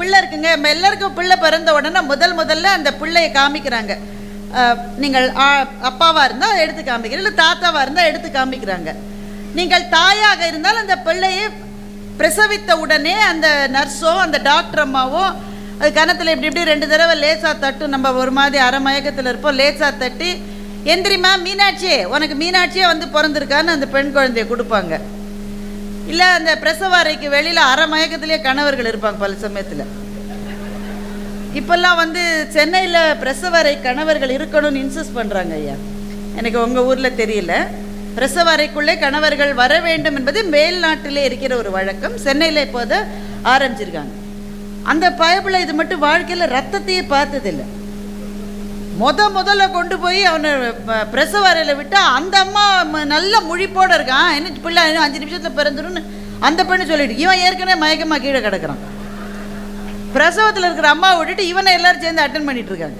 பிள்ளை இருக்குங்க. எல்லாருக்கும் பிள்ளை பிறந்த உடனே முதல் முதல்ல அந்த பிள்ளையை காமிக்கிறாங்க. நீங்கள் அப்பாவாக இருந்தால் எடுத்து காமிக்கிறீங்க. இல்லை தாத்தாவாக இருந்தால் எடுத்து காமிக்கிறாங்க. நீங்கள் தாயாக இருந்தால் அந்த பிள்ளையை பிரசவித்த உடனே அந்த நர்ஸோ அந்த டாக்டர் அம்மாவோ அது கணத்தில் இப்படி இப்படி ரெண்டு தடவை லேசா தட்டும் நம்ம ஒரு மாதிரி அரை மயக்கத்தில் இருப்போம் லேசா தட்டி எந்திரிமா மீனாட்சியே உனக்கு மீனாட்சியே வந்து பிறந்திருக்கான்னு அந்த பெண் குழந்தைய கொடுப்பாங்க. இல்லை அந்த பிரசவ அறைக்கு வெளியில் அரை மயக்கத்திலே கணவர்கள் இருப்பாங்க பல சமயத்தில். இப்போல்லாம் வந்து சென்னையில் பிரசவ அறை கணவர்கள் இருக்கணும்னு இன்சிஸ்ட் பண்ணுறாங்க ஐயா. எனக்கு உங்கள் ஊரில் தெரியல. பிரசவ அறைக்குள்ளே கணவர்கள் வர வேண்டும் என்பது மேல்நாட்டிலே இருக்கிற ஒரு வழக்கம். சென்னையில் இப்போது ஆரம்பிச்சிருக்காங்க. அந்த பயபில் இது மட்டும் வாழ்க்கையில் ரத்தத்தையே பார்த்ததில்லை. முத முதல்ல கொண்டு போய் அவனை ப- பிரசவ அறையில் விட்டால் அந்த அம்மா ம- நல்ல முழிப்போட இருக்கான் என்ன பிள்ளை இன்னும் அஞ்சு நிமிஷத்தில் பிறந்துருன்னு அந்த பெண்ணு சொல்லிட்டு இவன் ஏற்கனவே மயக்கமாக கீழே கிடக்கிறான். பிரசவத்தில் இருக்கிற அம்மாவை விட்டுட்டு இவனை எல்லாரும் சேர்ந்து அட்டன் பண்ணிட்டு இருக்காங்க.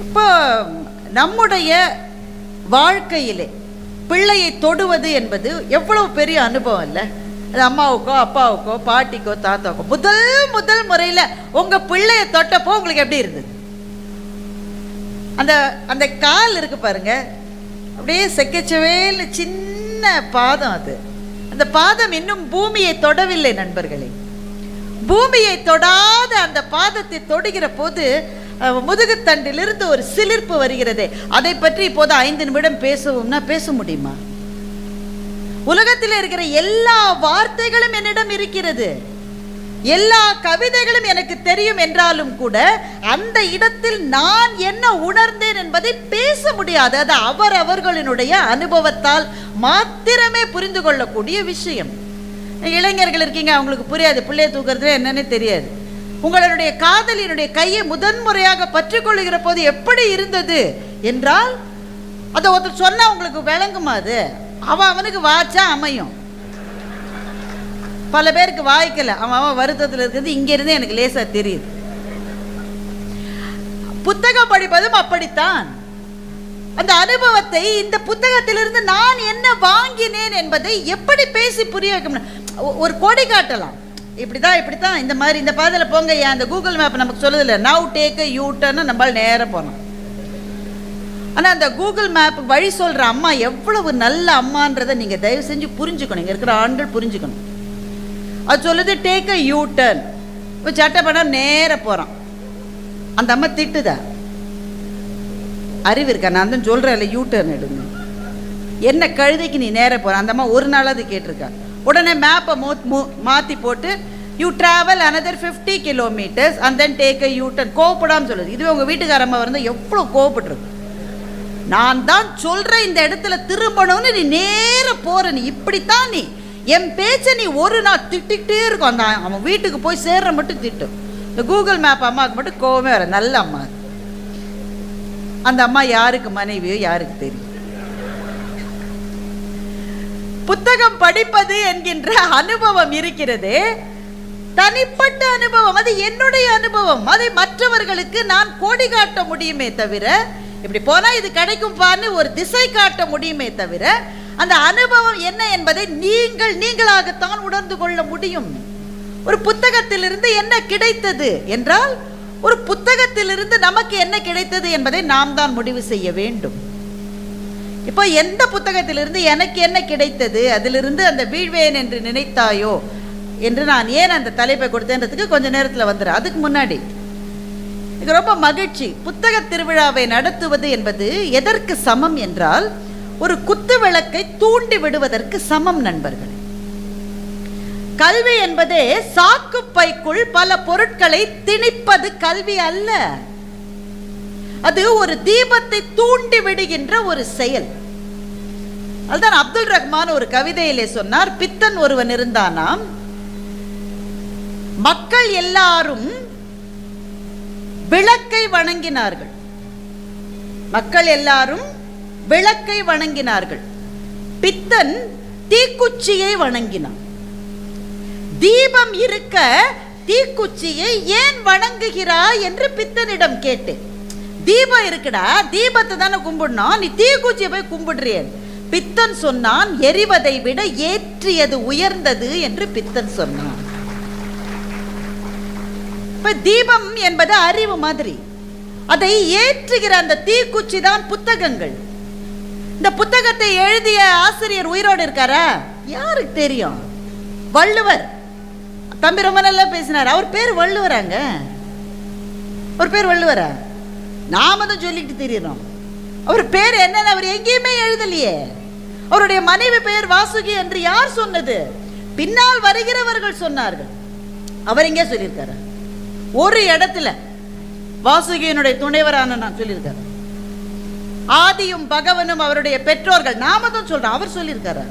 இப்போ நம்முடைய வாழ்க்கையிலே பிள்ளையை தொடுவது என்பது எவ்வளவு பெரிய அனுபவம் இல்லை? அது அம்மாவுக்கோ அப்பாவுக்கோ பாட்டிக்கோ தாத்தாவுக்கோ முதல் முதல் முறையில் உங்கள் பிள்ளைய தொட்டப்போ உங்களுக்கு எப்படி இருந்தது? அந்த அந்த கால் இருக்கு பாருங்க. அப்படியே செக்கச்சவேல் சின்ன பாதம் அது. அந்த பாதம் இன்னும் பூமியை தொடவில்லை நண்பர்களே. பூமியை தொடாத அந்த பாதத்தை தொடுகிற போது முதுகுத்தண்டிலிருந்து ஒரு சிலிர்ப்பு வருகிறதே. அதை பற்றி இப்போது ஐந்து நிமிடம் பேசுவோம்னா பேச முடியுமா? உலகத்தில் இருக்கிற எல்லா வார்த்தைகளும் என்னிடம் இருக்கிறது. எல்லா கவிதைகளும் எனக்கு தெரியும் என்றாலும் கூட அந்த இடத்தில் நான் என்ன உணர்ந்தேன் என்பதை பேச முடியாது. அது அவர் அவர்களினுடைய அனுபவத்தால் மாத்திரமே புரிந்து கொள்ளக்கூடிய விஷயம். இளைஞர்கள் இருக்கீங்க அவங்களுக்கு புரியாது. பிள்ளைய தூக்குறது என்னன்னு தெரியாது. உங்களுடைய காதலினுடைய கையை முதன்முறையாக பற்றிக்கொள்ளுகிற போது எப்படி இருந்தது? என்றால் அதை ஒருத்தர் சொன்னால் உங்களுக்கு விளங்குமா அது? அவன் அவனுக்கு வாச்சா அமையும். பல பேருக்கு வாய்க்கல. அவன் அவன் வருத்தத்தில் இருக்கிறது இங்க இருந்தே எனக்கு லேசா தெரியுது. புத்தகம் படிப்பதும் அப்படித்தான். அந்த அனுபவத்தை இந்த புத்தகத்திலிருந்து நான் என்ன வாங்கினேன் என்பதை எப்படி பேசி புரிய வைக்க முடியும்? ஒரு கொடி காட்டலாம். இப்படிதான் இப்படித்தான். இந்த மாதிரி இந்த பாதையில் போங்க ஏன் அந்த கூகுள் மேப் நமக்கு சொல்லுதில்ல நவ் டேக் யூ டர்ன்னு நம்மளால் நேரம் போனோம் ஆனால் அந்த கூகுள் மேப் வழி சொல்கிற அம்மா எவ்வளவு நல்ல அம்மான்றதை நீங்கள் தயவு செஞ்சு புரிஞ்சுக்கணும். இங்கே இருக்கிற ஆண்கள் புரிஞ்சுக்கணும். அது சொல்லுது டேக் அ யூ டர்ன் இப்போ சட்டை படம் நேர போகிறான் அந்த அம்மா திட்டுதா? அறிவு இருக்கா? நான் தான் சொல்கிறேன்ல யூ டர்ன் எடுங்க. என்ன கழுதைக்கு நீ நேர போகிற அந்த அம்மா ஒரு நாளாவது கேட்டிருக்கா. உடனே மேப்பை மோ மாற்றி போட்டு you travel another fifty kilometers and then take a U turn கோவப்படாமல் சொல்லுது. இதுவே உங்கள் வீட்டுக்காரம்மா வந்து எவ்வளோ கோவப்பட்டிருக்கு. நான் தான் சொல்றேன் இந்த இடத்துல திரும்பணும்னு நீ நேர போற. நீ இப்படித்தான் நீ. என் பேச்சை நீ ஒரு நாள் திட்டிக்கிட்டே இருக்கும். அந்த அவன் வீட்டுக்கு போய் சேர்ற மட்டும் திட்டும் இந்த கூகுள் மேப் அம்மாவுக்கு மட்டும் கோவமே வர நல்ல அம்மா. அந்த அம்மா யாருக்கு மனைவியோ யாருக்கு தெரியும். புத்தகம் படிப்பது என்கின்ற அனுபவம் இருக்கிறது. தனிப்பட்ட அனுபவம். அது என்னுடைய அனுபவம். அதை மற்றவர்களுக்கு நான் கோடி காட்ட முடியுமே தவிர இப்படி போனால் இது கிடைக்கும்பான்னு ஒரு திசை காட்ட முடியுமே தவிர அந்த அனுபவம் என்ன என்பதை நீங்கள் நீங்களாகத்தான் உணர்ந்து கொள்ள முடியும். ஒரு புத்தகத்திலிருந்து என்ன கிடைத்தது என்றால் ஒரு புத்தகத்திலிருந்து நமக்கு என்ன கிடைத்தது என்பதை நாம் தான் முடிவு செய்ய வேண்டும். இப்போ எந்த புத்தகத்திலிருந்து எனக்கு என்ன கிடைத்தது அதிலிருந்து அந்த வீழ்வேன் என்று நினைத்தாயோ என்று நான் ஏன் அந்த தலைப்பை கொடுத்தேன்றதுக்கு கொஞ்சம் நேரத்தில் வந்துடுறேன் அதுக்கு முன்னாடி இது ரொம்ப மகிழ்ச்சி. புத்தக திருவிழாவை நடத்துவது என்பது எதற்கு சமம் என்றால் ஒரு குத்து விளக்கை தூண்டி விடுவதற்கு சமம் நண்பர்கள். கல்வி என்பதே சாக்கு பைக்குள் பல பொருட்களை திணிப்பது கல்வி அல்ல. அது ஒரு தீபத்தை தூண்டி விடுகின்ற ஒரு செயல். அதுதான் அப்துல் ரஹ்மான் ஒரு கவிதையிலே சொன்னார் பித்தன் ஒருவன் இருந்தானாம் மக்கள் எல்லாரும் விளக்கை வணங்கினார்கள். மக்கள் எல்லாரும் விளக்கை வணங்கினார்கள். பித்தன் தீக்குச்சியை வணங்கினான். தீபம் இருக்க தீக்குச்சியை ஏன் வணங்குகிறாய் என்று பித்தனிடம் கேட்டேன். தீபம் இருக்குடா தீபத்தை தானே கும்பிடணும். நீ தீக்குச்சியை போய் கும்பிடுறியன் பித்தன் சொன்னான் எரிவதை விட ஏற்றியது உயர்ந்தது என்று பித்தன் சொன்னான். இப்போ தீபம் என்பது அறிவு மாதிரி. அதை ஏற்றுகிற அந்த தீக்குச்சி தான் புத்தகங்கள். இந்த புத்தகத்தை எழுதிய ஆசிரியர் உயிரோடு இருக்காரா? யாருக்கு தெரியும்? வள்ளுவர். தம்பி ரொம்ப நல்லா பேசினார். அவர் பேர் வள்ளுவராங்க. அவர் பேர் வள்ளுவரா? நாம தான் சொல்லிட்டு தெரியறோம். அவர் பேர் என்னன்னு அவர் எங்கேயுமே எழுதலையே. அவருடைய மனைவி பெயர் வாசுகி என்று யார் சொன்னது? பின்னால் வருகிறவர்கள் சொன்னார்கள். அவர் எங்கே சொல்லியிருக்காரு? ஒரு இடத்துல வாசுகியினுடைய துணைவரான நான் சொல்லியிருக்காரு. ஆதியும் பகவனும் அவருடைய பெற்றோர்கள் நாம தான் சொல்றோம் அவர் சொல்லியிருக்காரு.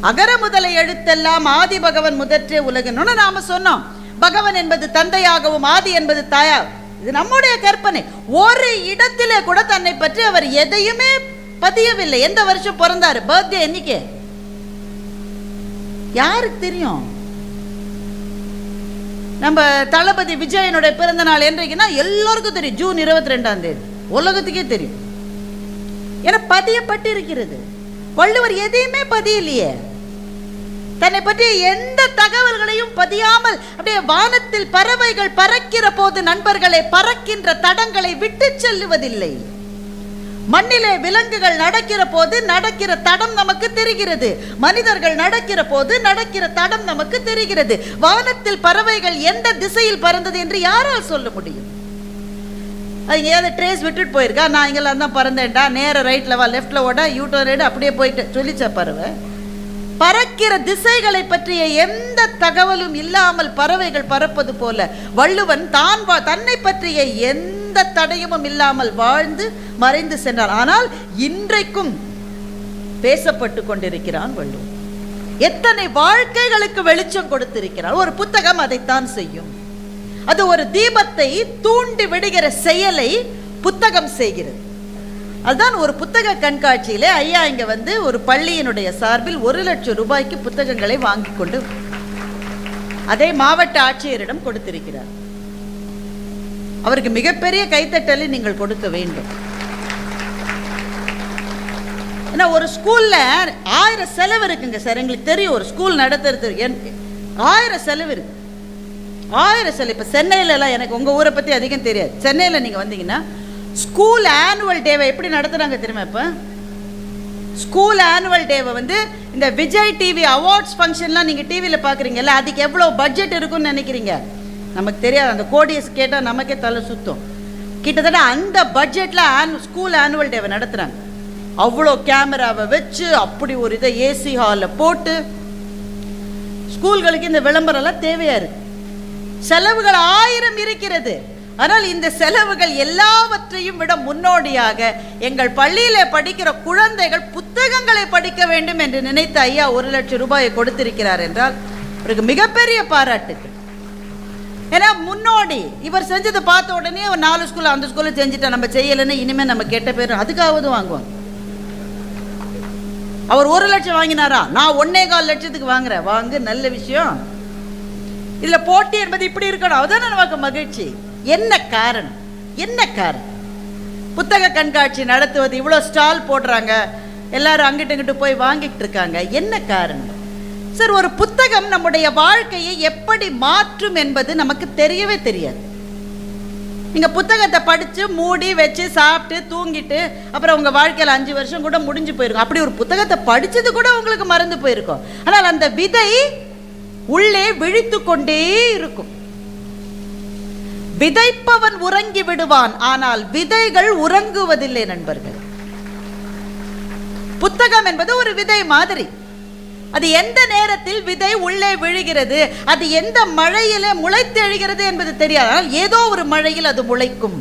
அகர முதலை எழுத்தெல்லாம் ஆதி பகவன் முதற்றே உலகன்னு நாம சொன்னோம். பகவன் என்பது தந்தையாகவும் ஆதி என்பது தாயா இது நம்முடைய கற்பனை. ஒரு இடத்திலே கூட தன்னை பற்றி அவர் எதையுமே பதியவில்லை. எந்த வருஷம் பிறந்தாரு? பர்த்டே என்னைக்கு யாருக்கு தெரியும்? நம்ம தளபதி விஜயனுடைய பிறந்த நாள் என்றைக்குன்னா எல்லோருக்கும் தெரியும். ஜூன் இருபத்தி ரெண்டாம் தேதி. உலகத்துக்கே தெரியும். ஏன்னா பதியப்பட்டிருக்கிறது. வள்ளுவர் எதையுமே பதியலையே. தன்னை பற்றி எந்த தகவல்களையும் பதியாமல் அப்படியே வானத்தில் பறவைகள் பறக்கிற போது நண்பர்களை பறக்கின்ற தடங்களை விட்டு செல்லுவதில்லை. மண்ணிலே விலங்குகள் நடக்கிற போது நடக்கிற தடம் நமக்கு தெரிகிறது. மனிதர்கள் நடக்கிற போது நடக்கிற தடம் நமக்கு தெரிகிறது. வானத்தில் பறவைகள் எந்த திசையில் பறந்தது என்று யாரால் சொல்ல முடியும்? அது ஏதாவது ட்ரேஸ் விட்டுட்டு போயிருக்கா? நான் இங்கெல்லாம் தான் பறந்தேன்டா. நேர ரைட்ல வா லெஃப்டில் ஓட யூட்டர் ரைடு அப்படியே போயிட்டு சொல்லிச்ச பறவை? பறக்கிற திசைகளை பற்றிய எந்த தகவலும் இல்லாமல் பறவைகள் பறப்பது போல வள்ளுவன் தான் தன்னை பற்றிய எந்த தடயமும் இல்லாமல் வாழ்ந்து மறைந்து சென்றான் ஆனால் இன்றைக்கும் பேசப்பட்டு கொண்டிருக்கிறான் வள்ளுவன் எத்தனை வாழ்க்கைகளுக்கு வெளிச்சம் கொடுத்திருக்கிறார். ஒரு புத்தகம் அதைத்தான் செய்யும். அது ஒரு தீபத்தை தூண்டி விடுகிற செயலை புத்தகம் செய்கிறது. அதுதான் ஒரு புத்தக கண்காட்சியிலே ஐயா இங்க வந்து ஒரு பள்ளியினுடைய சார்பில் ஒரு லட்சம் ரூபாய்க்கு புத்தகங்களை வாங்கி கொண்டு அதை மாவட்ட ஆட்சியரிடம் கொடுத்திருக்கிறார். அவருக்கு மிகப்பெரிய கைத்தட்டலை நீங்கள் கொடுக்க வேண்டும். ஏன்னா ஒரு ஸ்கூல்ல ஆயிரம் செலவு இருக்குங்க சார். எங்களுக்கு தெரியும் ஒரு ஸ்கூல் நடத்துறது. என்- ஆயிரம் செலவு இருக்கு. ஆயிரம் செலவு. இப்போ சென்னையில எல்லாம் எனக்கு உங்க ஊரை பத்தி அதிகம் தெரியாது. சென்னையில நீங்க வந்தீங்கன்னா ஸ்கூல் ஆனுவல் டேவை எப்படி நடத்துறாங்க தெரியுமா இப்போ? ஸ்கூல் ஆனுவல் டேவை வந்து இந்த விஜய் டிவி அவார்ட்ஸ் ஃபங்க்ஷன்லாம் நீங்கள் டிவியில் பார்க்குறீங்கல்ல அதுக்கு எவ்வளோ பட்ஜெட் இருக்குன்னு நினைக்கிறீங்க? நமக்கு தெரியாது. அந்த கோடியஸ் கேட்டால் நமக்கே தலை சுத்தம். கிட்டத்தட்ட அந்த பட்ஜெட்டில் ஆனு ஸ்கூல் ஆனுவல் டேவை நடத்துகிறாங்க அவ்வளோ கேமராவை வச்சு அப்படி ஒரு இதை ஏசி ஹாலில் போட்டு ஸ்கூல்களுக்கு இந்த விளம்பரம்லாம் தேவையாக இருக்கு. செலவுகள் ஆயிரம் இருக்கிறது. ஆனால் இந்த செலவுகள் எல்லாவற்றையும் விட முன்னோடியாக எங்கள் பள்ளியில் படிக்கிற குழந்தைகள் புத்தகங்களை படிக்க வேண்டும் என்று நினைத்த ஐயா ஒரு லட்சம் ரூபாயை கொடுத்திருக்கிறார் என்றால் அவருக்கு மிகப்பெரிய பாராட்டுக்கு ஏன்னா முன்னோடி இவர் செஞ்சதை பார்த்த உடனே ஒரு நாலு ஸ்கூலில் அந்த ஸ்கூலில் செஞ்சுட்டா நம்ம செய்யலைன்னு இனிமேல் நம்ம கெட்ட பேர் அதுக்காவது வாங்குவாங்க அவர் ஒரு லட்சம் வாங்கினாரா? நான் ஒன்னே கால் லட்சத்துக்கு வாங்குறேன். வாங்கு நல்ல விஷயம். இதில் போட்டி என்பது இப்படி இருக்கணும். அதுதான் நமக்கு மகிழ்ச்சி. என்ன காரணம்? என்ன காரணம்? புத்தக கண்காட்சி நடத்துவது இவ்வளோ ஸ்டால் போடுறாங்க. எல்லாரும் அங்கிட்டு இங்கிட்டு போய் வாங்கிட்டு இருக்காங்க. என்ன காரணம்? சார் ஒரு புத்தகம் நம்முடைய வாழ்க்கையை எப்படி மாற்றும் என்பது நமக்கு தெரியவே தெரியாது. நீங்கள் புத்தகத்தை படிச்சு மூடி வச்சு சாப்பிட்டு தூங்கிட்டு அப்புறம் உங்க வாழ்க்கையில அஞ்சு வருஷம் கூட முடிஞ்சு போயிருக்கும். அப்படி ஒரு புத்தகத்தை படிச்சது கூட உங்களுக்கு மறந்து போயிருக்கும். ஆனால் அந்த விதை உள்ளே விழித்து கொண்டே இருக்கும். விதைப்பவன் உறங்கி விடுவான். ஆனால் விதைகள் உறங்குவதில்லை நண்பர்கள். புத்தகம் என்பது ஒரு விதை மாதிரி. அது எந்த நேரத்தில் விதை உள்ளே விழுகிறது? அது எந்த மழையிலே முளைத்தெழுகிறது என்பது தெரியாது. ஆனால் ஏதோ ஒரு மழையில் அது முளைக்கும்.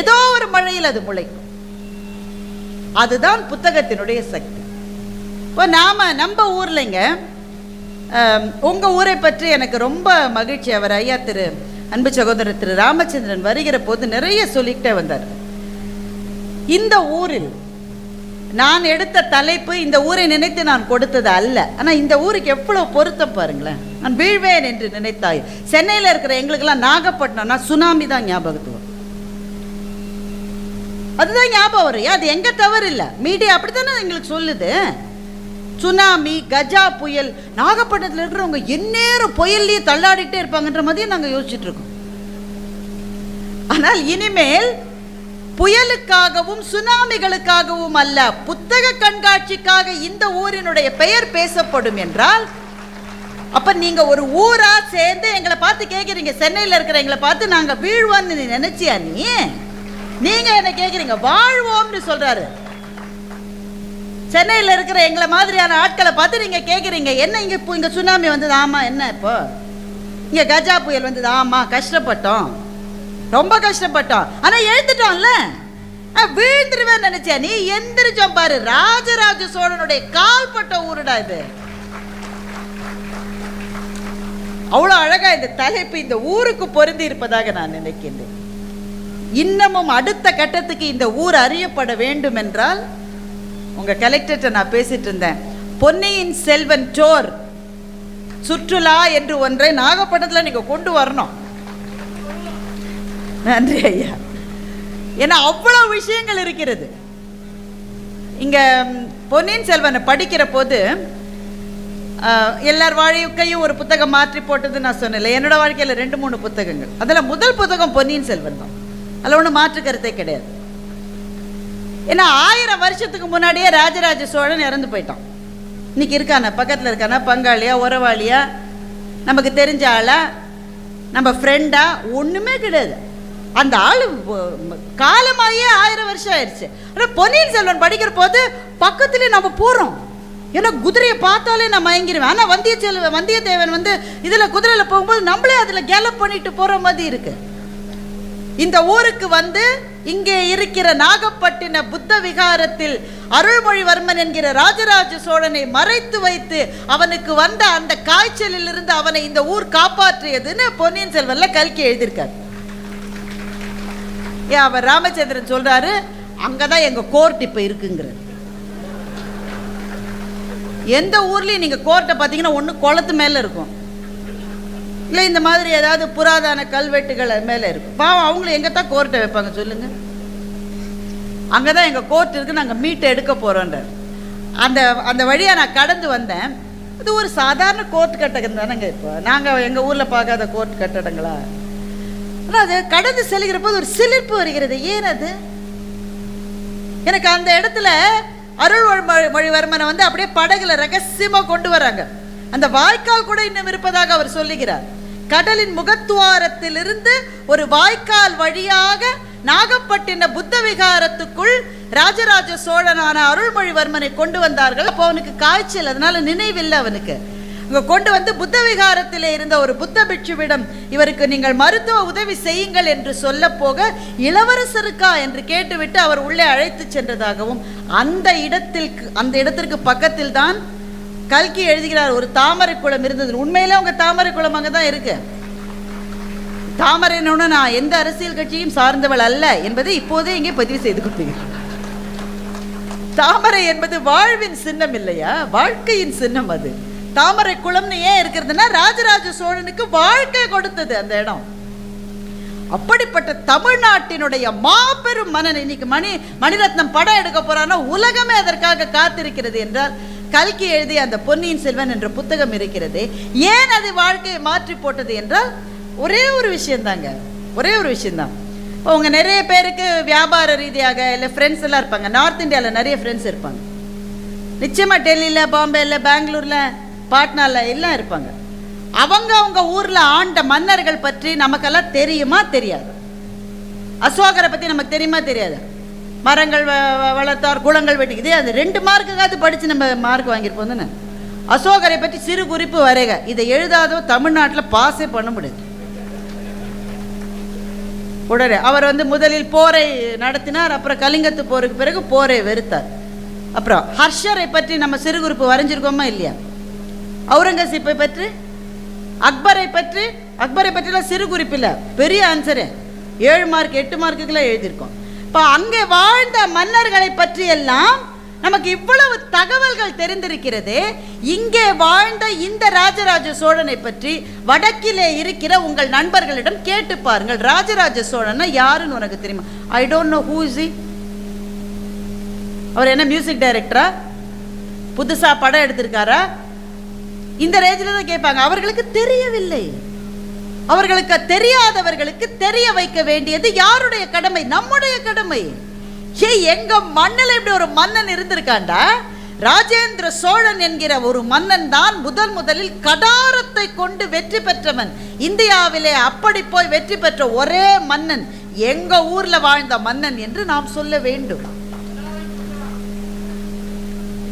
ஏதோ ஒரு மழையில் அது முளைக்கும். அதுதான் புத்தகத்தினுடைய சக்தி. இப்போ நாம நம்ம ஊர்லைங்க உங்கள் உங்க ஊரை பற்றி எனக்கு ரொம்ப மகிழ்ச்சி. அவர் ஐயா திரு அன்பு சகோதரர் திரு ராமச்சந்திரன் வருகிற போது நிறைய சொல்லிக்கிட்டே வந்தார். இந்த ஊரில் நான் எடுத்த தலைப்பு இந்த ஊரை நினைத்து நான் கொடுத்தது அல்ல. ஆனால் இந்த ஊருக்கு எவ்வளோ பொருத்தம் பாருங்களேன். நான் வீழ்வேன் என்று நினைத்தாய். சென்னையில் இருக்கிற எங்களுக்கெல்லாம் நாகப்பட்டினம்னா சுனாமி தான் ஞாபகத்துவம் அதுதான் ஞாபகம் வரும். அது எங்க தவறு இல்லை மீடியா அப்படித்தானே எங்களுக்கு சொல்லுது? சுனாமி கஜா புயல் நாகப்பட்டினத்தில் இருக்கிறவங்க எந்நேரம் புயல்லையே தள்ளாடிட்டே இருப்பாங்கன்ற மாதிரியே நாங்கள் யோசிச்சுட்டு இருக்கோம். ஆனால் இனிமேல் புயலுக்காகவும் சுனாமிகளுக்காகவும் அல்ல புத்தக கண்காட்சிக்காக இந்த ஊரினுடைய பெயர் பேசப்படும் என்றால் அப்ப நீங்க ஒரு ஊரா சேர்ந்து எங்களை பார்த்து கேக்குறீங்க சென்னையில இருக்கிற எங்களை பார்த்து நாங்க வீழ்வோம்னு நீ நினைச்சியா நீ? நீங்க என்ன கேக்குறீங்க வாழ்வோம்னு சொல்றாரு. சென்னையில இருக்கிற எங்களை மாதிரியான ஆட்களை பார்த்து நீங்க கேக்குறீங்க என்ன இங்க இப்போ இங்க சுனாமி வந்தது ஆமா என்ன இப்போ? இங்க கஜா புயல் வந்தது ஆமா கஷ்டப்பட்டோம். ரொம்ப கஷ்டப்பட்டோம் ஆனால் எழுந்துட்டோம்ல வீழ்ந்துருவேன் நினைச்சேன். நீ எந்திரிச்சோம் பாரு. ராஜராஜ சோழனுடைய கால்பட்ட ஊருடா இது. அவ்வளோ அழகா இந்த தலைப்பு இந்த ஊருக்கு பொருந்தி இருப்பதாக நான் நினைக்கின்றேன். இன்னமும் அடுத்த கட்டத்துக்கு இந்த ஊர் அறியப்பட வேண்டும் என்றால் உங்க கலெக்டர்கிட்ட நான் பேசிட்டு இருந்தேன். பொன்னியின் செல்வன் டோர் சுற்றுலா என்று ஒன்றை நாகப்பட்டினத்தில் நீங்கள் கொண்டு வரணும். நன்றி ஐயா. ஏன்னா அவ்வளோ விஷயங்கள் இருக்கிறது. இங்கே பொன்னியின் செல்வனை படிக்கிற போது எல்லார் வாழ்க்கையும் ஒரு புத்தகம் மாற்றி போட்டது நான் சொன்னல என்னோட வாழ்க்கையில் ரெண்டு மூணு புத்தகங்கள். அதில் முதல் புத்தகம் பொன்னியின் செல்வன் தான். அதில் ஒன்றும் மாற்று கருத்தே கிடையாது. ஏன்னா ஆயிரம் வருஷத்துக்கு முன்னாடியே ராஜராஜ சோழன் இறந்து போயிட்டான். இன்னைக்கு இருக்கானா? பக்கத்தில் இருக்கானா? பங்காளியா? உறவாளியா? நமக்கு தெரிஞ்ச ஆளா? நம்ம ஃப்ரெண்டா ஒன்றுமே கிடையாது. அந்த ஆள் காலமாயே ஆயிரம் வருஷம் ஆயிடுச்சு. ஆனால் பொன்னியின் செல்வன் படிக்கிற போது பக்கத்துலேயே நம்ம போகிறோம் ஏன்னா குதிரையை பார்த்தாலே நான் மயங்கிடுவேன் ஆனால் வந்திய வந்தியத்தேவன் வந்து இதில் குதிரையில் போகும்போது நம்மளே அதில் கேலப் பண்ணிட்டு போகிற மாதிரி இருக்கு. இந்த ஊருக்கு வந்து இங்கே இருக்கிற நாகப்பட்டின புத்த விகாரத்தில் அருள்மொழிவர்மன் என்கிற ராஜராஜ சோழனை மறைத்து வைத்து அவனுக்கு வந்த அந்த காய்ச்சலில் இருந்து அவனை இந்த ஊர் காப்பாற்றியதுன்னு பொன்னியின் செல்வன்ல கல்கி எழுதியிருக்காரு. ஏன் அவர் ராமச்சந்திரன் சொல்கிறாரு அங்கே தான் எங்கள் கோர்ட் இப்போ இருக்குங்கிறார். எந்த ஊர்லேயும் நீங்கள் கோர்ட்டை பார்த்தீங்கன்னா ஒன்று குளத்து மேலே இருக்கும். இல்லை இந்த மாதிரி ஏதாவது புராதன கல்வெட்டுகள் மேலே இருக்கும். பாவம் அவங்களும் எங்கே தான் கோர்ட்டை வைப்பாங்க சொல்லுங்கள் அங்கே தான் எங்கள் கோர்ட் இருக்குது நாங்கள் மீட்டை எடுக்க போகிறோன்றார் அந்த அந்த வழியாக நான் கடந்து வந்தேன். இது ஒரு சாதாரண கோர்ட் கட்டடம் தானேங்க இப்போ. நாங்கள் எங்கள் ஊரில் பார்க்காத கோர்ட் கட்டடங்களா? அது கடந்து செல்கிற போது ஒரு சிலிர்ப்பு வருகிறது. ஏன் அது? எனக்கு அந்த இடத்துல அருள் மொழிவர்மனை வந்து அப்படியே படகுல ரகசியமாக கொண்டு வராங்க அந்த வாய்க்கால் கூட இன்னும் இருப்பதாக அவர் சொல்லுகிறார். கடலின் முகத்துவாரத்திலிருந்து ஒரு வாய்க்கால் வழியாக நாகப்பட்டின புத்த விகாரத்துக்குள் ராஜராஜ சோழனான அருள்மொழிவர்மனை கொண்டு வந்தார்கள். அப்போ அவனுக்கு காய்ச்சல் அதனால நினைவில்லை அவனுக்கு. இங்க கொண்டு வந்து புத்த விகாரத்திலே இருந்த ஒரு புத்த பிட்சுவிடம் இவருக்கு நீங்கள் மருத்துவ உதவி செய்யுங்கள் என்று சொல்ல போக இளவரசருக்கா என்று கேட்டுவிட்டு அவர் உள்ளே அழைத்து சென்றதாகவும் அந்த இடத்தில் அந்த இடத்திற்கு பக்கத்தில் தான் கல்கி எழுதுகிறார் ஒரு தாமரை குளம் இருந்தது. உண்மையிலே உங்க தாமரை குளம் அங்கே தான் இருக்கு தாமரைன்னு நான் எந்த அரசியல் கட்சியும் சார்ந்தவள் அல்ல என்பதை இப்போதே இங்கே பதிவு செய்து கொள்கிறேன் தாமரை என்பது வாழ்வின் சின்னம் இல்லையா? வாழ்க்கையின் சின்னம் அது. தாமரை குளம்னு ஏன் இருக்கிறதுனா ராஜராஜ சோழனுக்கு வாழ்க்கை கொடுத்தது அந்த இடம். அப்படிப்பட்ட தமிழ்நாட்டினுடைய மாபெரும் மன்னன் இன்னைக்கு மணி மணிரத்னம் படம் எடுக்க போறான்னா உலகமே அதற்காக காத்திருக்கிறது என்றால் கல்கி எழுதிய அந்த பொன்னியின் செல்வன் என்ற புத்தகம் இருக்கிறது. ஏன் அது வாழ்க்கையை மாற்றி போட்டது என்றால் ஒரே ஒரு விஷயம்தாங்க ஒரே ஒரு விஷயம்தான் இப்போ உங்கள் நிறைய பேருக்கு வியாபார ரீதியாக இல்லை ஃப்ரெண்ட்ஸ் எல்லாம் இருப்பாங்க. நார்த் இந்தியாவில் நிறைய ஃப்ரெண்ட்ஸ் இருப்பாங்க. நிச்சயமாக டெல்லியில் பாம்பேயில் பெங்களூரில் பாட்னால எல்லாம் இருப்பாங்க. அவங்க அவங்க ஊர்ல ஆண்ட மன்னர்கள் பற்றி நமக்கெல்லாம் தெரியுமா? தெரியாது. அசோகரை பத்தி நமக்கு தெரியுமா? தெரியாது. மரங்கள் வ- வளர்த்தார் குளங்கள் வெட்டிக்குது. அது ரெண்டு மார்க்குக்காவது படிச்சு நம்ம மார்க் வாங்கியிருப்போம் தானே? அசோகரை பற்றி சிறு குறிப்பு வரைக. இதை எழுதாதோ தமிழ்நாட்டில் பாஸே பண்ண முடியாது. உடனே அவர் வந்து முதலில் போரை நடத்தினார். அப்புறம் கலிங்கத்து போருக்கு பிறகு போரை வெறுத்தார். அப்புறம் ஹர்ஷரை பற்றி நம்ம சிறு குறிப்பு வரைஞ்சிருக்கோமா? இல்லையா? அவுரங்கசீப்பை பற்றி அக்பரை பற்றி அக்பரை பற்றிலாம் சிறு குறிப்பில் பெரிய ஆன்சரு ஏழு மார்க் எட்டு மார்க்குக்கெல்லாம் எழுதியிருக்கோம். இப்போ அங்கே வாழ்ந்த மன்னர்களை பற்றி எல்லாம் நமக்கு இவ்வளவு தகவல்கள் தெரிந்திருக்கிறது இங்கே வாழ்ந்த இந்த ராஜராஜ சோழனை பற்றி வடக்கிலே இருக்கிற உங்கள் நண்பர்களிடம் கேட்டு பாருங்கள். ராஜராஜ சோழன்னா யாருன்னு உனக்கு தெரியுமா? I don't know who is அவர் என்ன மியூசிக் டைரக்டரா புதுசாக படம் எடுத்திருக்காரா? இந்த ரேஞ்சில் தான் கேட்பாங்க. அவர்களுக்கு தெரியவில்லை. அவர்களுக்கு தெரியாதவர்களுக்கு தெரிய வைக்க வேண்டியது யாருடைய கடமை? நம்முடைய கடமை. ஏ எங்க மண்ணில் இப்படி ஒரு மன்னன் இருந்திருக்காண்டா? ராஜேந்திர சோழன் என்கிற ஒரு மன்னன் தான் முதல் முதலில் கடாரத்தை கொண்டு வெற்றி பெற்றவன். இந்தியாவிலே அப்படி போய் வெற்றி பெற்ற ஒரே மன்னன் எங்க ஊர்ல வாழ்ந்த மன்னன் என்று நாம் சொல்ல வேண்டும்.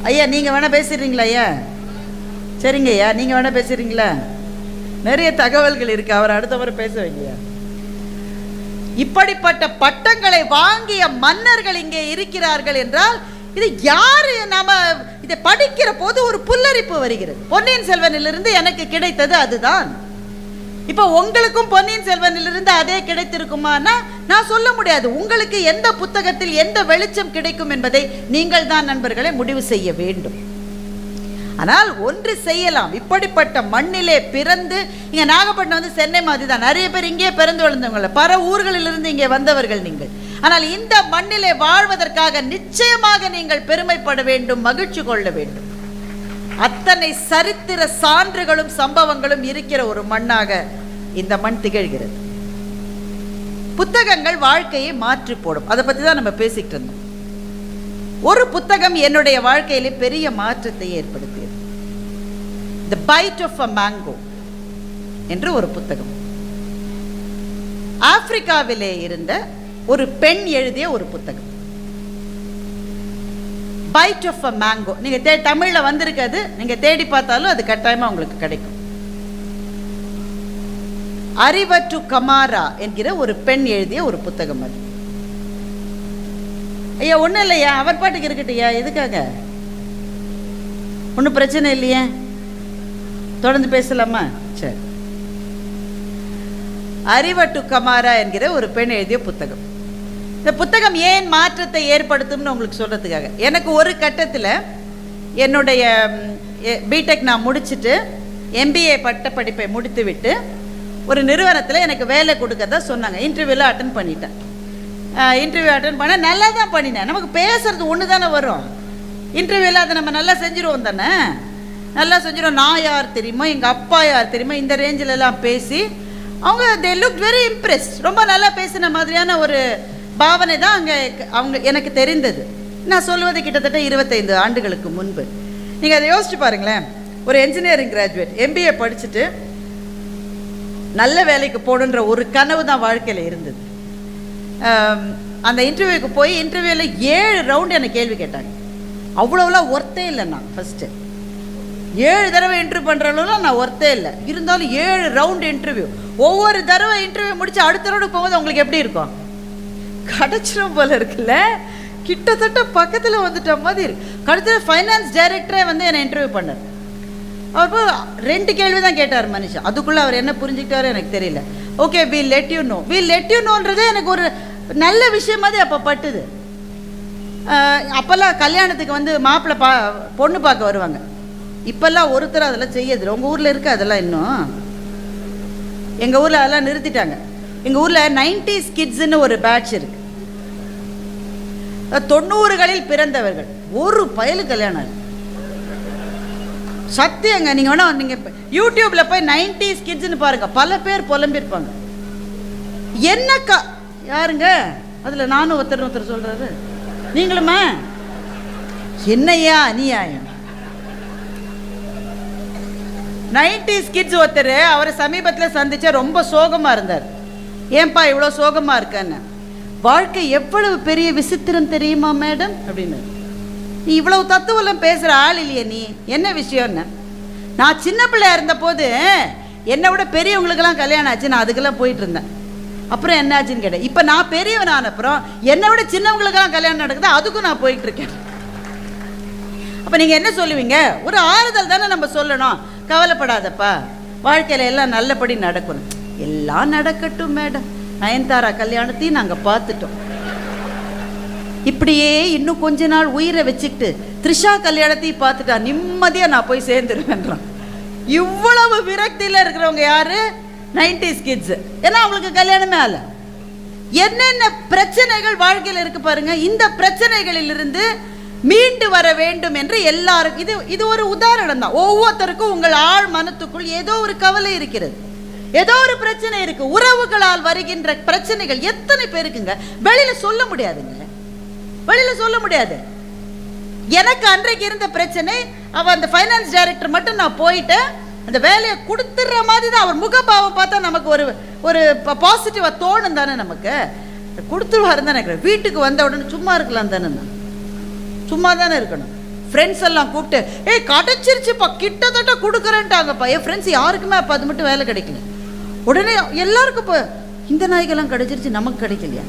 ஐயா நீங்க வேணா பேசுறீங்களா ஐயா? சரிங்க ஐயா நீங்கள் வேணால் பேசுகிறீங்களா நிறைய தகவல்கள் இருக்குது அவர் அடுத்த முறை பேச வைங்கய்யா. இப்படிப்பட்ட பட்டங்களை வாங்கிய மன்னர்கள் இங்கே இருக்கிறார்கள் என்றால் இது யாரு நாம இதை படிக்கிற போது ஒரு புல்லரிப்பு வருகிறது. பொன்னியின் செல்வனிலிருந்து எனக்கு கிடைத்தது அதுதான். இப்போ உங்களுக்கும் பொன்னியின் செல்வனிலிருந்து அதே கிடைத்திருக்குமானா நான் சொல்ல முடியாது. உங்களுக்கு எந்த புத்தகத்தில் எந்த வெளிச்சம் கிடைக்கும் என்பதை நீங்கள் தான் நண்பர்களை முடிவு செய்ய வேண்டும். ஆனால் ஒன்று செய்யலாம். இப்படிப்பட்ட மண்ணிலே பிறந்து இங்கே நாகப்பட்டினம் வந்து சென்னை மாதிரி தான் நிறைய பேர் இங்கே பிறந்து வளர்ந்தவங்கள பல ஊர்களிலிருந்து இங்கே வந்தவர்கள் நீங்கள். ஆனால் இந்த மண்ணிலே வாழ்வதற்காக நிச்சயமாக நீங்கள் பெருமைப்பட வேண்டும் மகிழ்ச்சி கொள்ள வேண்டும். அத்தனை சரித்திர சான்றுகளும் சம்பவங்களும் இருக்கிற ஒரு மண்ணாக இந்த மண் திகழ்கிறது. புத்தகங்கள் வாழ்க்கையை மாற்றி போடும் அதை பற்றி தான் நம்ம பேசிக்கிட்டு இருந்தோம். ஒரு புத்தகம் என்னுடைய வாழ்க்கையிலே பெரிய மாற்றத்தை ஏற்படுத்தும் the bite of a mango என்று ஒரு புத்தகம். ஆப்பிரிக்காவிலே இருந்த ஒரு பெண் எழுதிய ஒரு புத்தகம். பைட் ஆஃப் அ மேங்கோ நீங்க தே தமிழ்ல வந்திருக்காது. நீங்க தேடி பார்த்தாலும் அது கட்டாயமா உங்களுக்கு கிடைக்கும். அறிவற்று கமாரா என்கிற ஒரு பெண் எழுதிய ஒரு புத்தகம் அது. ஐயா ஒன்றும் இல்லையா? அவர் பாட்டுக்கு இருக்கட்டையா எதுக்காக? ஒன்றும் பிரச்சனை இல்லையே? தொடர்ந்து பேசலாமா? சரி. அறிவட்டு கமாரா என்கிற ஒரு பெண் எழுதிய புத்தகம். இந்த புத்தகம் ஏன் மாற்றத்தை ஏற்படுத்தும்னு உங்களுக்கு சொல்கிறதுக்காக எனக்கு ஒரு கட்டத்தில் என்னுடைய பிடெக் நான் முடிச்சுட்டு எம்பிஏ பட்ட படிப்பை முடித்து விட்டு ஒரு நிறுவனத்தில் எனக்கு வேலை கொடுக்கறதா சொன்னாங்க. இன்டர்வியூவில் அட்டன் பண்ணிட்டேன். இன்டர்வியூ அட்டன் பண்ண நல்லா தான் பண்ணினேன். நமக்கு பேசுறது ஒன்று தானே வரும் இன்டர்வியூவில் அதை நம்ம நல்லா செஞ்சுருவோம் தானே? நல்லா செஞ்சிடும். நான் யார் தெரியுமா? எங்கள் அப்பா யார் தெரியுமா? இந்த ரேஞ்சிலலாம் பேசி அவங்க தே லுக் வெரி இம்ப்ரெஸ் ரொம்ப நல்லா பேசின மாதிரியான ஒரு பாவனை தான் அங்கே அவங்க எனக்கு தெரிந்தது. நான் சொல்வது கிட்டத்தட்ட இருபத்தைந்து ஆண்டுகளுக்கு முன்பு. நீங்கள் அதை யோசிச்சு பாருங்களேன். ஒரு என்ஜினியரிங் கிராஜுவேட் எம்பிஏ படிச்சுட்டு நல்ல வேலைக்கு போகணுன்ற ஒரு கனவு தான் வாழ்க்கையில் இருந்தது. அந்த இன்டர்வியூக்கு போய் இன்டர்வியூவில் ஏழு ரவுண்டு என்னை கேள்வி கேட்டாங்க. அவ்வளோலாம் ஒர்த்தே இல்லை நான் ஃபஸ்ட்டு ஏழு தடவை இன்டர்வியூ பண்ணுற அளவுலாம் நான் ஒர்த்தே இல்லை. இருந்தாலும் ஏழு ரவுண்ட் இன்டர்வியூ ஒவ்வொரு தடவை இன்டர்வியூ முடிச்சு அடுத்த ரவுண்டு போகும்போது உங்களுக்கு எப்படி இருக்கும்? கிடச்சிரும் போல இருக்குல்ல? கிட்டத்தட்ட பக்கத்தில் வந்துட்ட மாதிரி கடைசியில் ஃபைனான்ஸ் டைரக்டரே வந்து என்னை இன்டர்வியூ பண்ணார். அவர் போய் ரெண்டு கேள்வி தான் கேட்டார் மனுஷன். அதுக்குள்ளே அவர் என்ன புரிஞ்சுக்கிட்டாரோ எனக்கு தெரியல. Okay we let you know we let you நோன்றதே எனக்கு ஒரு நல்ல விஷயம் மாதிரி அப்போ பட்டுது. அப்போல்லாம் கல்யாணத்துக்கு வந்து மாப்பிள்ளை பா பொண்ணு பார்க்க வருவாங்க. இப்போல்லாம் ஒருத்தர் அதெல்லாம் செய்யறதில்ல உங்கள் ஊரில் இருக்கு அதெல்லாம் இன்னும்? எங்கள் ஊரில் அதெல்லாம் நிறுத்திட்டாங்க. எங்கள் ஊரில் நைன்டிஸ் கிட்ஸுன்னு ஒரு பேட்ச் இருக்கு. தொண்ணூறுகளில் பிறந்தவர்கள். ஒரு பயலு கல்யாணம் சத்தியங்க நீங்க வேணா நீங்க இப்ப யூடியூப்ல போய் நைன்டிஸ் கிட்ஸ்னு பாருங்க. பல பேர் புலம்பிருப்பாங்க என்னக்கா யாருங்க? அதுல நானும் ஒருத்தர் ஒருத்தர் சொல்றாரு நீங்களுமா? என்னையா அநியாயம் நைன்டிஸ் கிட்ஸ் ஒருத்தர் அவரை சமீபத்தில் சந்தித்தா ரொம்ப சோகமாக இருந்தார். ஏன்பா இவ்வளோ சோகமாக இருக்கன்னு? வாழ்க்கை எவ்வளவு பெரிய விசித்திரம் தெரியுமா மேடம்? அப்படின்னு. நீ இவ்வளவு தத்துவம் பேசுகிற ஆள் இல்லையே நீ. என்ன விஷயம்னு? நான் சின்ன பிள்ளையா இருந்த போது என்னை விட பெரியவங்களுக்கெல்லாம் கல்யாணம் ஆச்சு. நான் அதுக்கெல்லாம் போயிட்டு இருந்தேன். அப்புறம் என்ன ஆச்சுன்னு கேட்டேன். இப்போ நான் பெரியவன் ஆன அப்புறம் என்னை விட சின்னவங்களுக்கெல்லாம் கல்யாணம் நடக்குது. அதுக்கும் நான் போயிட்டு இருக்கேன். அப்போ நீங்கள் என்ன சொல்லுவீங்க? ஒரு ஆறுதல் தானே நம்ம சொல்லணும். கவலைப்படாதப்பா. வாழ்க்கையில் எல்லாம் நல்லபடி நடக்கணும். எல்லாம் நடக்கட்டும் மேடம். நயன்தாரா கல்யாணத்தையும் நாங்கள் பார்த்துட்டோம். இப்படியே இன்னும் கொஞ்ச நாள் உயிரை வச்சுக்கிட்டு த்ரிஷா கல்யாணத்தையும் பார்த்துட்டா நிம்மதியாக நான் போய் சேர்ந்துருவேன்றான். இவ்வளவு விரக்தியில் இருக்கிறவங்க யாரு? நைன்டிஸ் கிட்ஸ் ஏன்னா அவங்களுக்கு கல்யாணமே ஆகல. என்னென்ன பிரச்சனைகள் வாழ்க்கையில் இருக்கு பாருங்க. இந்த பிரச்சனைகளிலிருந்து மீண்டு வர வேண்டும் என்று எல்லாரும் இது இது ஒரு உதாரணம் தான். ஒவ்வொருத்தருக்கும் உங்கள் ஆழ் மனத்துக்குள் ஏதோ ஒரு கவலை இருக்கிறது. ஏதோ ஒரு பிரச்சனை இருக்கு. உறவுகளால் வருகின்ற பிரச்சனைகள் எத்தனை பேருக்குங்க? வெளியில சொல்ல முடியாதுங்க. வெளியில சொல்ல முடியாது. எனக்கு அன்றைக்கு இருந்த பிரச்சனை அவ அந்த ஃபைனான்ஸ் டைரக்டர் மட்டும் நான் போயிட்டேன் அந்த வேலையை கொடுத்துடுற மாதிரி தான். அவர் முகபாவம் பார்த்தா நமக்கு ஒரு ஒரு பாசிட்டிவாக தோணும் தானே நமக்கு. கொடுத்துருவாருன்னு நினைக்கிறேன். வீட்டுக்கு வந்த உடனே சும்மா இருக்கலாம் தானே நான். சும்மா தானே இருக்கணும். ஃப்ரெண்ட்ஸ் எல்லாம் கூப்பிட்டு ஏய் கிடச்சிருச்சுப்பா கிட்டத்தட்ட கொடுக்குறேன்ட்டாங்கப்பா. என் ஃப்ரெண்ட்ஸ் யாருக்குமே அப்போ அது மட்டும் வேலை கிடைக்கல. உடனே எல்லாருக்கும் இப்போ இந்த நாய்க்கெல்லாம் கிடச்சிருச்சு நமக்கு கிடைக்கலையா?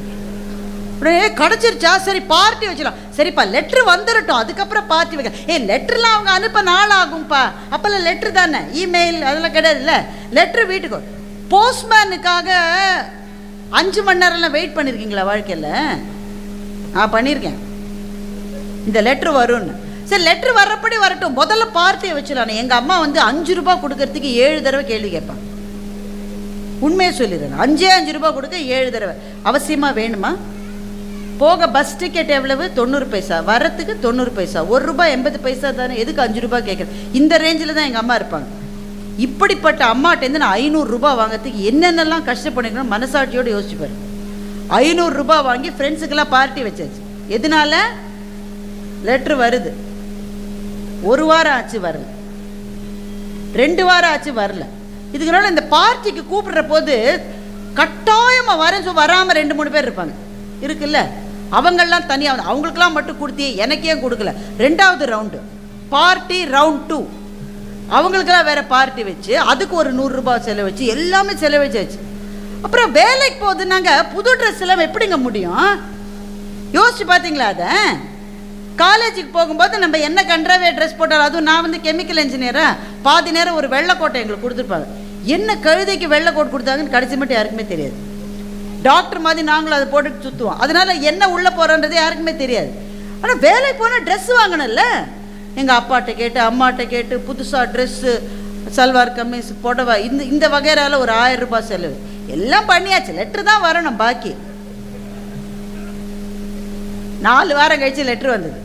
உடனே கிடச்சிருச்சா கிடைச்சிருச்சா? சரி பார்ட்டி வச்சிடலாம் சரிப்பா லெட்ரு வந்துடட்டும் அதுக்கப்புறம் பார்ட்டி வைக்க. ஏ லெட்டர்லாம் அவங்க அனுப்ப நாள் ஆகும்ப்பா அப்போல்லாம் லெட்ரு தானே? இமெயில் அதெல்லாம் கிடையாதுல்ல? லெட்ரு வீட்டுக்கு போஸ்ட்மேனுக்காக அஞ்சு மணி நேரம்லாம் வெயிட் பண்ணியிருக்கீங்களா வாழ்க்கையில்? நான் பண்ணியிருக்கேன் இந்த லெட்ரு வரும்னு. சரி லெட்ரு வர்றப்படி வரட்டும். முதல்ல பார்ட்டியை வச்சிடலாம் எங்கள் அம்மா வந்து அஞ்சு ரூபா கொடுக்கறதுக்கு ஏழு தடவை கேள்வி கேட்பான் உண்மையை சொல்லிடுறேன். அஞ்சே அஞ்சு ரூபா கொடுக்க ஏழு தடவை. அவசியமாக வேணுமா? போக பஸ் டிக்கெட் எவ்வளவு? தொண்ணூறு பைசா. வரத்துக்கு தொண்ணூறு பைசா. ஒரு ரூபாய் எண்பது பைசா தானே. எதுக்கு அஞ்சு ரூபாய் கேட்குறது இந்த ரேஞ்சில் தான் எங்கள் அம்மா இருப்பாங்க. இப்படிப்பட்ட அம்மாட்டேருந்து நான் ஐநூறுரூபா வாங்கிறதுக்கு வாங்குறதுக்கு என்னென்னலாம் கஷ்டப்படிக்கணும் மனசாட்சியோடு யோசிச்சுப்பாரு ஐநூறுரூபா வாங்கி ஃப்ரெண்ட்ஸுக்கெல்லாம் பார்ட்டி வச்சாச்சு. எதனால? லெட்ரு வருது. ஒரு வாரம் ஆச்சு வரல. ரெண்டு வாரம் ஆச்சு வரல. இதுக்குனால இந்த பார்ட்டிக்கு கூப்பிடுற போது கட்டாயமாக வரேன் சொல்லி வராமல் ரெண்டு மூணு பேர் இருப்பாங்க. இருக்குல்ல? அவங்கெல்லாம் தனியாக அவங்களுக்கெல்லாம் மட்டும் கொடுத்தி எனக்கு ஏன் கொடுக்கல? ரெண்டாவது ரவுண்டு பார்ட்டி ரவுண்ட் டூ அவங்களுக்கெல்லாம் வேறு பார்ட்டி வச்சு அதுக்கு ஒரு நூறுரூபா செலவு வச்சு எல்லாமே செலவழிச்சாச்சு. அப்புறம் வேலைக்கு போகுதுன்னாங்க புது ட்ரெஸ் எல்லாம் எப்படிங்க முடியும்? யோசிச்சு பார்த்தீங்களா அதை? காலேஜுக்கு போகும்போது நம்ம என்ன கன்றாவே ட்ரெஸ் போட்டாலும் அதுவும் நான் வந்து கெமிக்கல் இன்ஜினியரா பாதி நேரம் ஒரு வெள்ளைக்கோட்டை எங்களுக்கு கொடுத்துருப்பாங்க. என்ன கழுதைக்கு வெள்ளை கோட் கொடுத்தாங்கன்னு கடைசி மட்டும் யாருக்குமே தெரியாது. டாக்டர் மாதிரி நாங்களும் அதை போட்டுட்டு சுற்றுவோம் அதனால் என்ன உள்ளே போகிறோன்றது யாருக்குமே தெரியாது. ஆனால் வேலைக்கு போனால் ட்ரெஸ் வாங்கணும்ல. எங்கள் அப்பாட்ட கேட்டு அம்மாட்ட கேட்டு புதுசாக ட்ரெஸ்ஸு சல்வார் கம்மீஸ் புடவை இந்த இந்த வகைரால ஒரு ஆயிரம் ரூபாய் செலவு. எல்லாம் பண்ணியாச்சு. லெட்ரு தான் வரணும் பாக்கி. நாலு வாரம் கழிச்சு லெட்ரு வந்தது.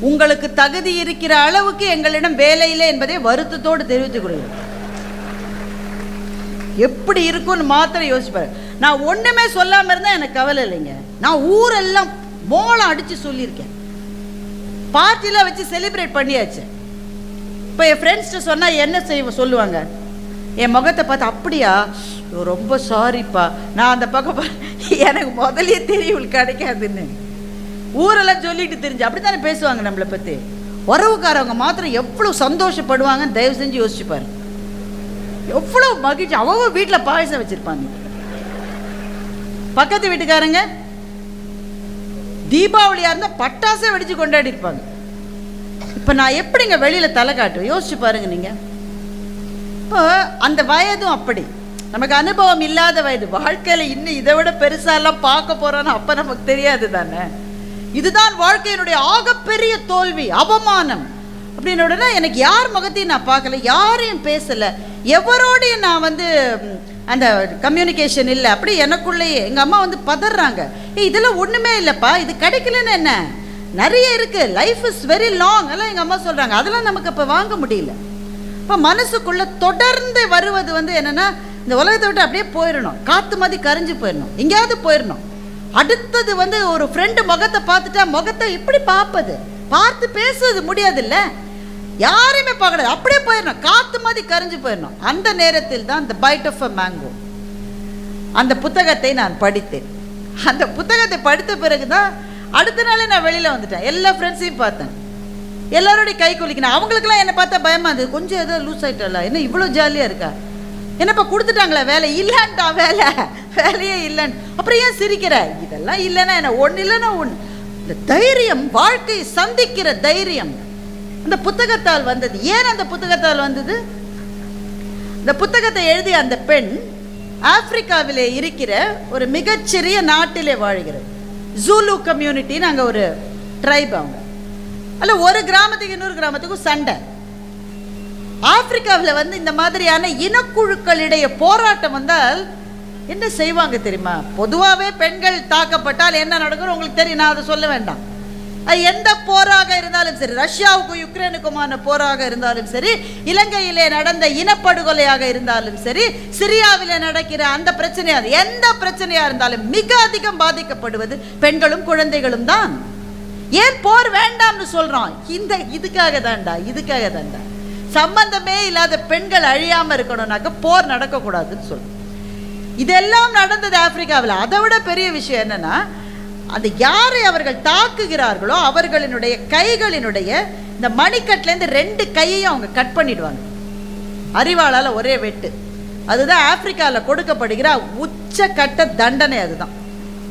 உங்களுக்கு தகுதி இருக்கிற அளவுக்கு எங்களிடம் வேலை இல்லை என்பதை வருத்தத்தோடு தெரிவித்துக் எப்படி இருக்கும்னு மாத்திரம் யோசிப்பாரு. நான் ஒண்ணுமே சொல்லாம இருந்தா எனக்கு கவலை இல்லைங்க. நான் ஊரெல்லாம் மோளம் அடிச்சு சொல்லியிருக்கேன். பார்ட்டிலாம் வச்சு செலிப்ரேட் பண்ணியாச்சு. இப்போ என் ஃப்ரெண்ட்ஸ்ட்டு சொன்னால் என்ன செய்வ சொல்லுவாங்க. என் முகத்தை பார்த்து அப்படியா? ரொம்ப சாரிப்பா நான் அந்த பக்கம் எனக்கு முதலே தெரியும் கிடைக்காதுன்னு. ஊரெல்லாம் சொல்லிட்டு தெரிஞ்சு அப்படித்தானே பேசுவாங்க நம்மளை பற்றி உறவுக்காரவங்க மாத்திரம் எவ்வளோ சந்தோஷப்படுவாங்கன்னு தயவு செஞ்சு யோசிச்சு பாரு. எவ்வளோ மகிழ்ச்சி. அவங்க வீட்டில் பாயசம் வச்சிருப்பாங்க. பக்கத்து வீட்டுக்காரங்க தீபாவளியாக இருந்தால் பட்டாசே வெடிச்சு கொண்டாடி இருப்பாங்க. இப்போ நான் எப்படிங்க வெளியில் தலை காட்டுவேன்? யோசிச்சு பாருங்க நீங்கள் இப்போ அந்த வயதும் அப்படி. நமக்கு அனுபவம் இல்லாத வயது. வாழ்க்கையில் இன்னும் இதை விட பெருசாலாம் பார்க்க போறோன்னு அப்போ நமக்கு தெரியாது தானே? இதுதான் வாழ்க்கையினுடைய ஆகப்பெரிய தோல்வி அவமானம். அப்படின்னு உடனே எனக்கு யார் முகத்தையும் நான் பார்க்கல யாரையும் பேசலை. எவரோடையும் நான் வந்து அந்த கம்யூனிகேஷன் இல்லை. அப்படி எனக்குள்ளேயே எங்கள் அம்மா வந்து பதறாங்க. இதெல்லாம் ஒன்றுமே இல்லைப்பா இது கிடைக்கலன்னு என்ன? நிறைய இருக்குது லைஃப் இஸ் வெரி லாங் எல்லாம் எங்கள் அம்மா சொல்கிறாங்க அதெல்லாம் நமக்கு இப்போ வாங்க முடியல. இப்போ மனசுக்குள்ளே தொடர்ந்து வருவது வந்து என்னென்னா இந்த உலகத்தை விட்டு அப்படியே போயிடணும் காற்று மாதிரி கரைஞ்சி போயிடணும் எங்கேயாவது போயிடணும் அடுத்தது வந்து ஒரு ஃப்ரெண்டு முகத்தை பார்த்துட்டா முகத்தை எப்படி பார்ப்பது. பார்த்து பேசுறது முடியாதுல்ல? யாரையுமே பார்க்கக்கூடாது அப்படியே போயிடணும். காற்று மாதிரி கரைஞ்சு போயிடணும். அந்த நேரத்தில் தான் இந்த பைட் ஆஃப் அ மேங்கோ அந்த புத்தகத்தை நான் படித்தேன். அந்த புத்தகத்தை படித்த பிறகு தான் அடுத்த நாளே நான் வெளியில் வந்துட்டேன். எல்லா ஃப்ரெண்ட்ஸையும் பார்த்தேன். எல்லாரோடையும் கை குலுக்கினேன். அவங்களுக்குலாம் என்னை பார்த்தா பயமா இருந்தது. கொஞ்சம் ஏதோ லூஸ் ஆகிட்டல என்ன இவ்வளோ ஜாலியாக இருக்கா? என்னப்பா கொடுத்துட்டாங்களா வேலை? இல்லைன்ட்டா வேலை. வேலையே இல்லைன்னு. அப்புறம் ஏன் சிரிக்கிற? இதெல்லாம் இல்லைன்னா என்ன? ஒன்று இல்லைன்னா ஒன்று இந்த தைரியம் வாழ்க்கையை சந்திக்கிற தைரியம். அந்த புத்தகத்தால் வந்தது. ஏன் அந்த புத்தகத்தால் வந்தது? இந்த புத்தகத்தை எழுதிய அந்த பெண் ஆப்பிரிக்காவிலே இருக்கிற ஒரு மிகச்சிறிய நாட்டிலே வாழ்கிறது. ஜூலு கம்யூனிட்டின்னு அங்கே ஒரு ட்ரைப் அவங்க. அல்ல ஒரு கிராமத்துக்கு இன்னொரு கிராமத்துக்கும் சண்டை. ஆப்பிரிக்காவில் வந்து இந்த மாதிரியான இனக்குழுக்களிடையே போராட்டம் வந்தால் என்ன செய்வாங்க தெரியுமா? பொதுவாகவே பெண்கள் தாக்கப்பட்டால் என்ன நடக்கும் உங்களுக்கு தெரியும். நான் அதை சொல்ல வேண்டாம். அது எந்த போராக இருந்தாலும் சரி ரஷ்யாவுக்கும் யுக்ரைனுக்குமான போராக இருந்தாலும் சரி இலங்கையிலே நடந்த இனப்படுகொலையாக இருந்தாலும் சரி சிரியாவிலே நடக்கிற அந்த பிரச்சனையாக எந்த பிரச்சனையாக இருந்தாலும் மிக அதிகம் பாதிக்கப்படுவது பெண்களும் குழந்தைகளும் தான். ஏன் போர் வேண்டாம்னு சொல்கிறான் இந்த இதுக்காக தான்டா இதுக்காக தான்டா. சம்பந்தமே இல்லாத பெண்கள் அழியாமல் இருக்கணும்னாக்க போர் நடக்கக்கூடாதுன்னு சொல்றோம் இதெல்லாம் நடந்தது ஆப்பிரிக்காவில். அதை விட பெரிய விஷயம் என்னன்னா அந்த யாரை அவர்கள் தாக்குகிறார்களோ அவர்களினுடைய கைகளினுடைய இந்த மணிக்கட்டிலேருந்து ரெண்டு கையையும் அவங்க கட் பண்ணிடுவாங்க. அறிவாளால் ஒரே வெட்டு. அதுதான் ஆப்பிரிக்காவில் கொடுக்கப்படுகிற உச்சக்கட்ட தண்டனை அதுதான்.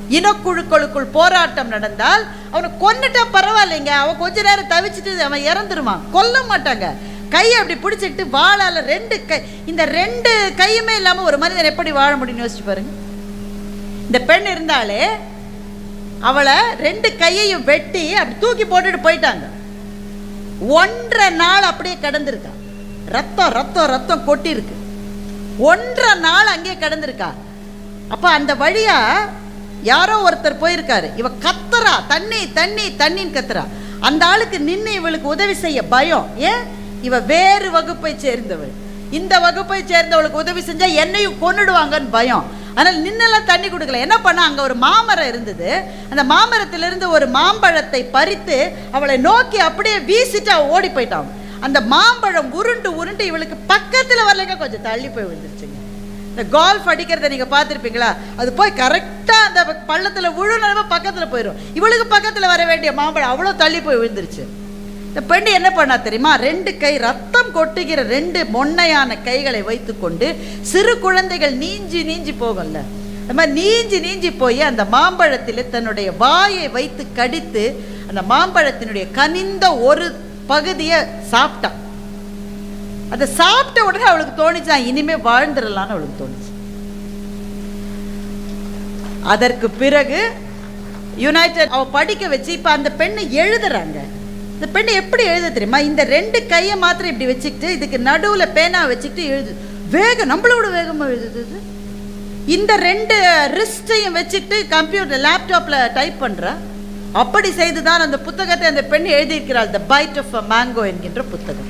இனக்குழுக்களுக்குள் போராட்டம் நடந்தால் அவனை கொன்னுட்டா பரவாயில்லைங்க. அவன் கொஞ்ச நேரம் தவிச்சிட்டு அவன் இறந்துருவான். கொல்ல மாட்டாங்க. கையை அப்படி பிடிச்சிக்கிட்டு வாழால் ரெண்டு கை இந்த ரெண்டு கையுமே இல்லாமல் ஒரு மனிதன் எப்படி வாழ முடியும்னு யோசிச்சு பாருங்க. இந்த பெண் இருந்தாலே அவளை ரெண்டு கையையும் வெட்டி அப்படி தூக்கி போட்டுட்டு போயிட்டாங்க. ஒன்றரை நாள் அப்படியே கிடந்திருக்கா. ரத்தம் ரத்தம் ரத்தம் கொட்டியிருக்கு. ஒன்றரை நாள் அங்கேயே கிடந்திருக்கா. அப்போ அந்த வழியாக யாரோ ஒருத்தர் போயிருக்காரு. இவ கத்துறா தண்ணி தண்ணி தண்ணின்னு கத்துறா. அந்த ஆளுக்கு நின்று இவளுக்கு உதவி செய்ய பயம். ஏன்? இவ வேறு வகுப்பை சேர்ந்தவள். இந்த வகுப்பை சேர்ந்தவளுக்கு உதவி செஞ்சா என்னையும் கொன்னுடுவாங்கன்னு பயம். ஆனால் நின்னெல்லாம் தண்ணி கொடுக்கல. என்ன பண்ணா? அங்க ஒரு மாமரம் இருந்தது. அந்த மாமரத்திலிருந்து ஒரு மாம்பழத்தை பறித்து அவளை நோக்கி அப்படியே வீசிட்டு அவள் ஓடி போயிட்டான். அந்த மாம்பழம் உருண்டு உருண்டு இவளுக்கு பக்கத்தில் வரலைங்க. கொஞ்சம் தள்ளி போய் விழுந்துருச்சுங்க. இந்த கால்ஃப் அடிக்கிறத நீங்கள் பார்த்துருப்பீங்களா? அது போய் கரெக்டாக அந்த பள்ளத்தில் விழுனதுமே பக்கத்தில் போயிடும் இவளுக்கு பக்கத்தில் வர வேண்டிய மாம்பழம் அவ்வளோ தள்ளி போய் விழுந்துருச்சு. இந்த பெண் என்ன பண்ணா தெரியுமா? ரெண்டு கை ரத்தம் கொட்டுகிற ரெண்டு மொன்னையான கைகளை வைத்துக்கொண்டு சிறு குழந்தைகள் நீஞ்சி நீஞ்சி போகல அந்த மாதிரி நீஞ்சி நீஞ்சி போய் அந்த மாம்பழத்தில் தன்னுடைய வாயை வைத்து கடித்து அந்த மாம்பழத்தினுடைய கனிந்த ஒரு பகுதியை சாப்பிட்டான். அதை சாப்பிட்ட உடனே அவளுக்கு தோணிச்சான் இனிமே வாழ்ந்துடலான்னு அவளுக்கு தோணுச்சு. அதற்கு பிறகு யுனைடெட் அவ படிக்க வச்சு இப்போ அந்த பெண்ணை எழுதுறாங்க. இந்த பெண் எப்படி எழுத தெரியுமா? இந்த ரெண்டு கையை மாத்திரம் இப்படி வச்சுக்கிட்டு இதுக்கு நடுவில் பேனா வச்சுக்கிட்டு எழுது. வேகம் நம்மளோட வேகமாக எழுதுது இது. இந்த ரெண்டு ரிஸ்டையும் வச்சுக்கிட்டு கம்ப்யூட்டர் லேப்டாப்பில் டைப் பண்ணுறா அப்படி செய்து தான் அந்த புத்தகத்தை அந்த பெண் எழுதியிருக்கிறாள். The bite of a mango என்கின்ற புத்தகம்.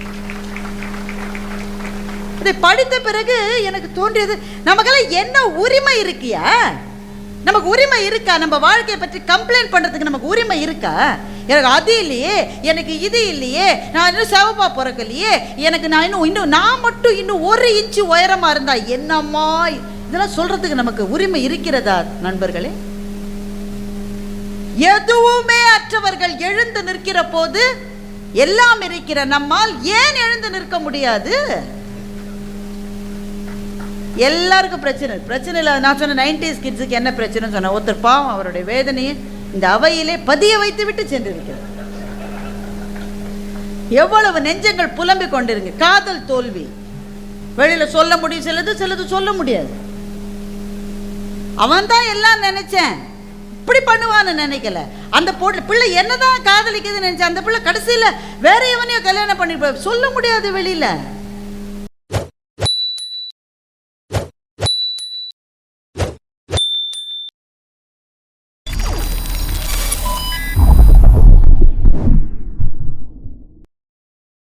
இதை படித்த பிறகு எனக்கு தோன்றியது நமக்கெல்லாம் என்ன உரிமை இருக்கியா? நமக்கு உரிமை இருக்கா? நம்ம வாழ்க்கையை பற்றி கம்ப்ளைண்ட் பண்ணுறதுக்கு நமக்கு உரிமை இருக்கா? எனக்கு அது இல்லையே எனக்கு இது இல்லையே நான் இன்னும் செவப்பா பிறக்கலையே எனக்கு நான் இன்னும் இன்னும் நான் மட்டும் இன்னும் ஒரு இன்ச்சு உயரமாக இருந்தா என்னம்மா? இதெல்லாம் சொல்றதுக்கு நமக்கு உரிமை இருக்கிறதா நண்பர்களே? எதுவுமே அற்றவர்கள் எழுந்து நிற்கிற போது எல்லாம் இருக்கிற நம்மால் ஏன் எழுந்து நிற்க முடியாது? எல்லாருக்கும் பிரச்சனை பிரச்சனை இல்லை நான் சொன்ன நைன்டிஸ் கிட்ஸுக்கு என்ன பிரச்சனைன்னு சொன்னேன். ஒருத்தர் பாவம் அவருடைய வேதனையை இந்த அவையிலே பதிய வைத்து விட்டு சென்றிருக்கிறார் எவ்வளவு நெஞ்சங்கள் புலம்பிக் கொண்டிருங்க. காதல் தோல்வி. வெளியில சொல்ல முடியும் சிலது சிலது சொல்ல முடியாது. அவன் தான் எல்லாம் நினைச்சேன். இப்படி பண்ணுவான்னு நினைக்கல. அந்த பொண்ணு பிள்ளை என்னதான் காதலிக்குதுன்னு நினைச்சேன் அந்த பிள்ளை கடைசியில வேற எவனையோ கல்யாணம் பண்ணி சொல்ல முடியாது வெளியில.